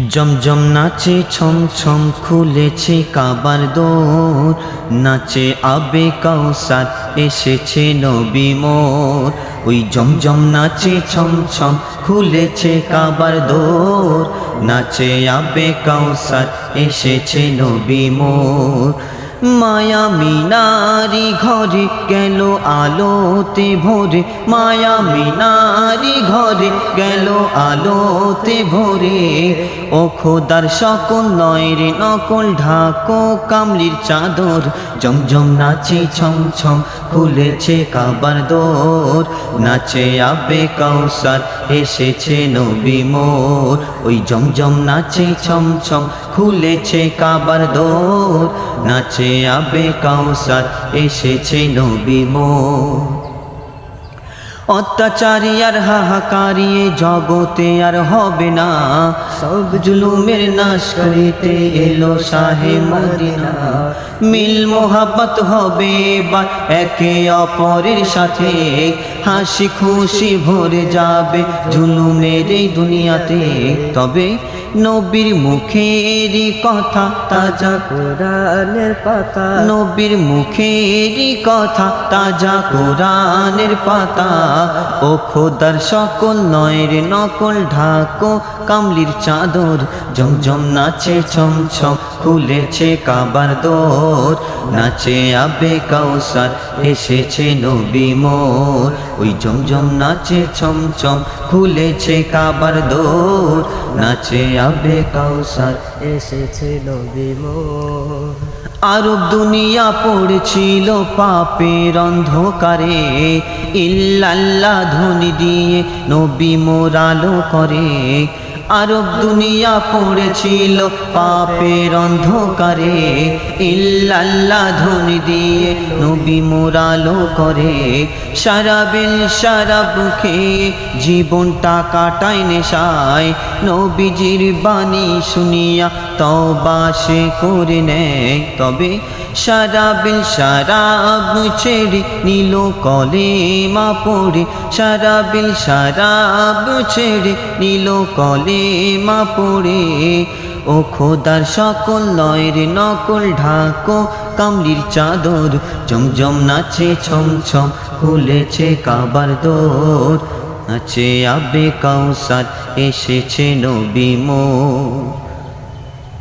জমজম নাচে ছম ছম খুলেছে কাবার দোর। নাচে আবে কাউসার এসেছে নবী মোর। ওই জমজম নাচে ছম ছম খুলেছে কাবার দোর। নাচে আবে কাউসার এসেছে নবী মোর। মায়া মিনারি ঘরে গেল আলোতে ভোরে। মায়া মিনারি ঘরে গেল আলোতে ভোরে। ও খোদার সকল নয় রে, নকল ঢাকো কামলির চাদর। জমজম নাচে ছম ছম খুলেছে কাবার দোর। নাচে আবে কাউসার এসেছে নবী মোর। ওই জমজম নাচে ছম ছম খুলেছে কাবার দোর। নাচে আবে কাউসার এসেছে নবী মোর। অত্যাচারী আর হাহাকারী জগতে আর হবে না। সব জুলুমের নাশ করিতে এলো শাহে মদিনা। মিল মোহাব্বত হবে বা একে অপরের সাথে। হাসি খুশি ভরে যাবে জুলুমের এই দুনিয়াতে। তবে নবীর মুখের কথা, তাজা কোরআনের পাতা। নবীর মুখের কথা, তাজা কোরআনের পাতা। ও খোদার সকল নয়ের নকল ঢাকো, কামলির চাদর। জমজম নাচে ছম ছম খুলেছে কাবার দোর। নাচে আবে কাউসার, এসেছে নবী মোর। ওই জমজম নাচে ছম ছম খুলেছে কাবার দোর। নাচে আবে কাউসার। এসেছিল বিমো আরব দুনিয়া পড়েছিল পাপের অন্ধকারে। ইল্লাল্লা ধ্বনি দিয়ে নবী মোরালো করে। আরব দুনিয়া পড়েছিল পাপের অন্ধকারে, ইল্লাল্লাহ ধ্বনি দিয়ে নবী মোরালো করে। সারা বিল, সারা বুকে জীবনটা কাটায় নেশায়। নবীজির বাণী শুনিয়া তবা সে করে নেয়। তবে সারা বিল সারাব ছেড়ে নিল কলে মা পড়ে। সারা সারাব ছেড়ে নিল কলে মা পড়ে। ও খোদার সকল নয়ের নকল ঢাকো, কামলির চাদর জমজম নাচে ছম ছম খুলেছে কাবার দোর। নাচে আবে কাউসার, এসেছে নবী মোর।